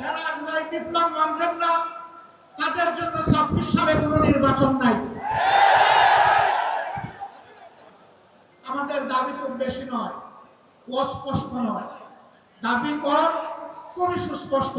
যারা জুলাই মানছেন না, তাদের জন্য ছাব্বিশ সালে কোনো নির্বাচন নাই। আমাদের দাবি খুব বেশি নয়, অস্পষ্ট নয়। দাবি কম, খুবই সুস্পষ্ট।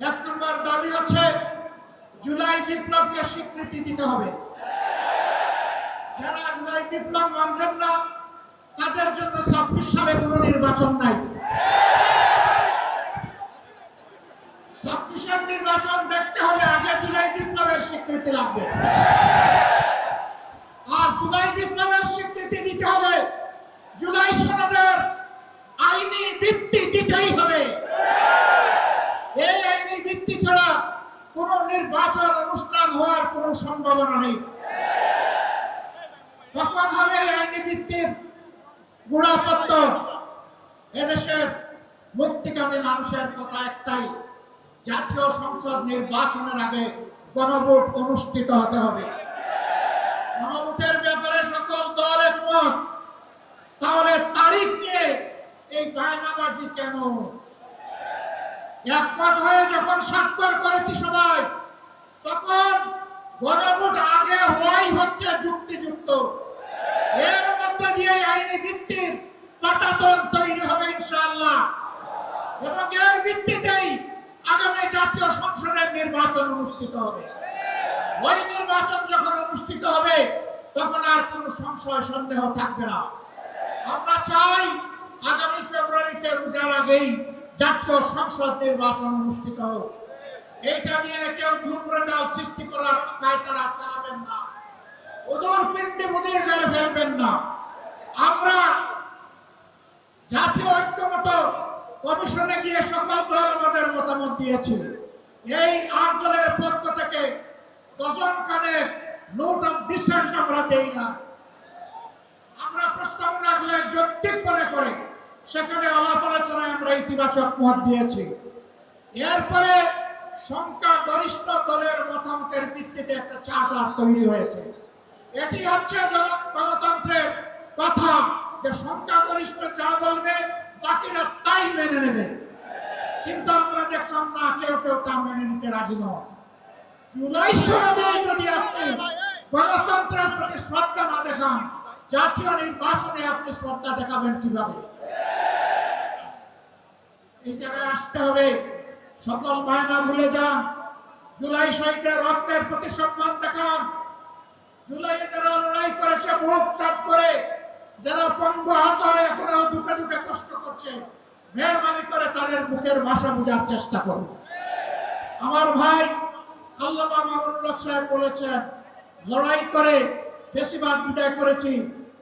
এক নম্বর দাবি হচ্ছে, জুলাই বিপ্লবকে স্বীকৃতি দিতে হবে। যারা জুলাই বিপ্লব মানছেন না, তাদের জন্য ছাব্বিশ সালে কোনো নির্বাচন নাই। জুলাই বিপ্লবের স্বীকৃতি দিতে হবে। জুলাই সনদের আইনি ভিত্তি দিতেই হবে। এই আইনি ভিত্তি ছাড়া কোন নির্বাচন অনুষ্ঠান হওয়ার কোনো সম্ভাবনা নেই। কখন হবে আইনি ভিত্তির গুণাপত্র এদেশের মুক্তিকামী মানুষের কথা একটাই, জাতীয় সংসদ নির্বাচনের আগে গণভোট অনুষ্ঠিত হতে হবে। কেন? একমত হয়ে যখন স্বাক্ষর করেছি সবাই, তখন গণভোট আগে হওয়াই হচ্ছে যুক্তিযুক্ত। এর মধ্যে দিয়ে আইনি ভিত্তির পাটাতন তৈরি হবে ইনশাআল্লাহ। এবং এর ভিত্তিতেই আগামী জাতীয় সংসদের নির্বাচন অনুষ্ঠিত হবে। ওই নির্বাচন যখন অনুষ্ঠিত হবে, তখন আর কোনো সংশয়, সন্দেহ থাকবে না। আমরা চাই আগামী ফেব্রুয়ারিতে রোজার আগেই জাতীয় সংসদ নির্বাচন অনুষ্ঠিত হোক। এইটা নিয়ে কেউ ধূম্রজাল সৃষ্টি করার কায় তারা চালাবেন না। ওদর পিণ্ডে মুদির গায়ে ফেলবেন না। আমরা জাতীয় ঐক্যমত কমিশনে গিয়ে সকল দল আমাদের মতামত দিয়েছে। এই আট দলের পক্ষ থেকে দশজন কানের নোট অফ ডিসেন্ট আমরা দেই না। প্রস্তাবনা যৌক্তিক মনে করে। সেখানে আলাপ আলোচনায় আমরা ইতিবাচক মত দিয়েছি। এরপরে সংখ্যা গরিষ্ঠ দলের মতামতের ভিত্তিতে একটা চার্টার তৈরি হয়েছে। এটি হচ্ছে গণতন্ত্রের কথা যে সংখ্যাগরিষ্ঠ যা বলবে, বাকিরা তাই মেনে নেবে। কিন্তু আমরা দেখলাম না, কেউ কেউ তা মেনে নিতে রাজি নয় জুলাই যদি আপনি গণতন্ত্রের প্রতি শ্রদ্ধা না দেখান জাতীয় নির্বাচনে আপনি শ্রদ্ধা দেখাবেন কীভাবে? এই জায়গায় আসতে হবে। সকল বায়না ভুলে যান। জুলাই শহীদের রক্তের প্রতি সম্মান দেখান। জুলাই যারা লড়াই করেছে, মুখ টাপ করে, যারা পঙ্গু আহত হয়ে এখনও দুঃখে দুঃখে কষ্ট করছে, মেহরবানি করে তাদের বুকের ভাষা বোঝার চেষ্টা করুন। আমার ভাই আল্লামা মামুনুল্লাহ সাহেব বলেছেন, লড়াই করে বেশিরভাগ বিদায় করেছি।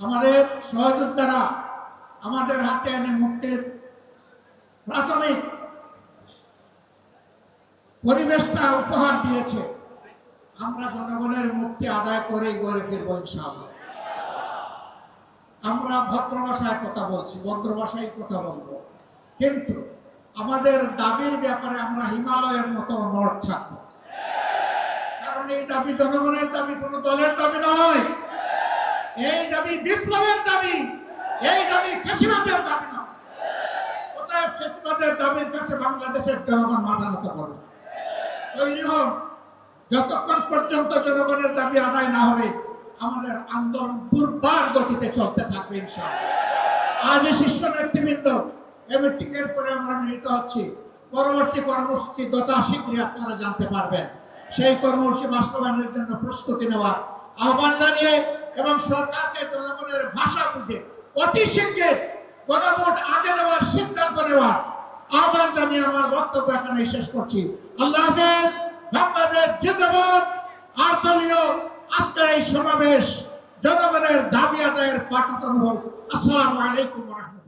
আমাদের সহযোদ্ধারা, আমাদের হাতে এনে মুক্তির প্রাথমিক পরিবেশটা উপহার দিয়েছে। আমরা জনগণের মুক্তি আদায় করেই গড়ে ফিরবো ইনশাআল্লাহ। আমরা ভদ্র ভাষায় কথা বলছি ভদ্র ভাষায় কথা বলব। কিন্তু আমাদের দাবির ব্যাপারে আমরা হিমালয়ের মতো নট থাকব। কারণ এই দাবি জনগণের দাবি, কোনো দলের দাবি নয়। এই দাবি বিপ্লবের দাবি, এই দাবি ফেসিবাদের দাবি নয় অতএব ফেসিবাদের দাবির কাছে বাংলাদেশের জনগণ মাথা নত করবে। তৈরি হোক, যতক্ষণ পর্যন্ত জনগণের দাবি আদায় না হবে, আমাদের আন্দোলন দুর্বার গতিতে চলতে থাকবে ইনশাআল্লাহ। আজ শীর্ষ নেতৃবৃন্দ, এই মিটিং এর পরে আমরা মিলিত হচ্ছি। পরবর্তী কর্মসূচি যথা শীঘ্রই আপনারা জানতে পারবেন। সেই কর্মসূচি বাস্তবায়নের জন্য প্রস্তুতি নেওয়ার আহ্বান জানিয়ে এবং সরকারকে জনগণের ভাষা বুঝে, অতি শীঘ্র গণভোট আগে নেওয়ার সিদ্ধান্ত নেওয়ার আহ্বান জানিয়ে আমার বক্তব্য এখানে শেষ করছি। আল্লাহ হাফেজ, বাংলাদেশ জিন্দাবাদ। আর দলীয় আজকের এই সমাবেশ জনগণের দাবি আদায়ের পাঠাতন হোক। আসসালামু আলাইকুম রহমতুল্লাহ।